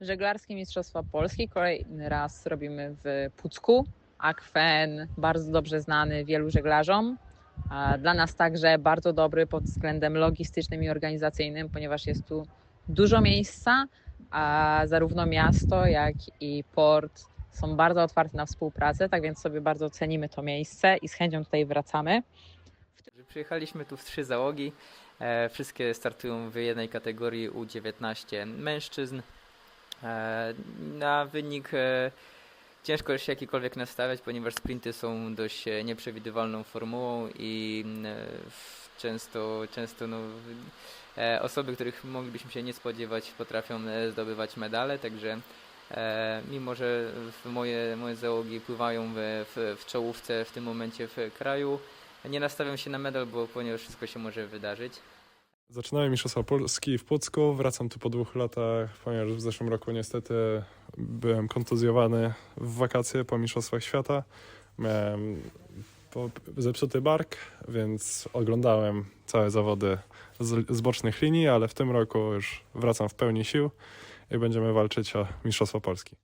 Żeglarskie Mistrzostwa Polski kolejny raz robimy w Pucku. Akwen, bardzo dobrze znany wielu żeglarzom. Dla nas także bardzo dobry pod względem logistycznym i organizacyjnym, ponieważ jest tu dużo miejsca, a zarówno miasto, jak i port są bardzo otwarte na współpracę, tak więc sobie bardzo cenimy to miejsce i z chęcią tutaj wracamy. Przyjechaliśmy tu w trzy załogi. E, wszystkie startują w jednej kategorii U19 mężczyzn. E, na wynik e, ciężko się jakikolwiek nastawiać, ponieważ sprinty są dość e, nieprzewidywalną formułą i w- często, często no, osoby, których moglibyśmy się nie spodziewać, potrafią zdobywać medale, także mimo, że moje, moje załogi pływają w, w czołówce w tym momencie w kraju, nie nastawiam się na medal, bo ponieważ wszystko się może wydarzyć. Zaczynałem Mistrzostwa Polski w Pucku, wracam tu po dwóch latach, ponieważ w zeszłym roku niestety byłem kontuzjowany w wakacje po Mistrzostwach Świata. Miałem zepsuty bark, więc oglądałem całe zawody z, z bocznych linii, ale w tym roku już wracam w pełni sił i będziemy walczyć o Mistrzostwo Polski.